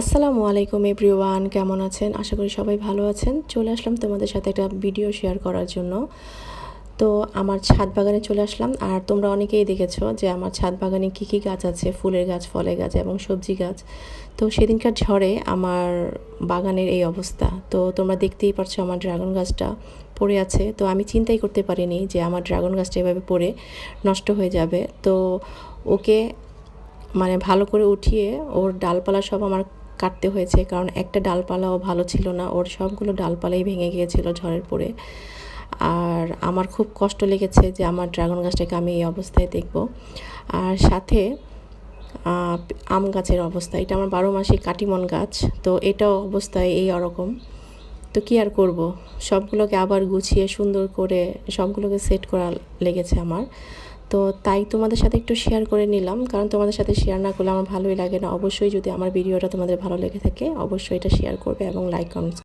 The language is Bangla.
আসসালামু আলাইকুম এভরিওয়ান, কেমন আছেন? আশা করি সবাই ভালো আছেন। চলে আসলাম তোমাদের সাথে একটা ভিডিও শেয়ার করার জন্য। তো আমার ছাদ বাগানে চলে আসলাম। আর তোমরা অনেকেই দেখেছ যে আমার ছাদ বাগানে কী কী গাছ আছে? ফুলের গাছ, ফলের গাছ এবং সবজি গাছ। তো সেদিনকার ঝড়ে আমার বাগানের এই অবস্থা। তো তোমরা দেখতেই পারছ আমার ড্রাগন গাছটা পড়ে আছে। তো আমি চিন্তাই করতে পারিনি যে আমার ড্রাগন গাছটা এভাবে পড়ে নষ্ট হয়ে যাবে। তো ওকে মানে ভালো করে উঠিয়ে ওর ডালপালা সব আমার কাটতে হয়েছে, কারণ একটা ডালপালাও ভালো ছিল না। ওর সবগুলো ডালপালাই ভেঙে গিয়েছিল ঝড়ের পরে। আর আমার খুব কষ্ট লেগেছে যে আমার ড্রাগন গাছটাকে আমি এই অবস্থায় দেখব। আর সাথে আম গাছের অবস্থা। এটা আমার বারো মাসে কাটিমন গাছ, তো এটাও অবস্থায় এই রকম তো কী আর করব? সবগুলোকে আবার গুছিয়ে সুন্দর করে সবগুলোকে সেট করা লেগেছে আমার। তো তাই তোমাদের সাথে একটু শেয়ার করে নিলাম। কারণ তোমাদের সাথে শেয়ার না করলে আমার ভালোই লাগে না। অবশ্যই যদি আমার ভিডিওটা তোমাদের ভালো লেগে থাকে, অবশ্যই এটা শেয়ার করবে এবং লাইক কমেন্টস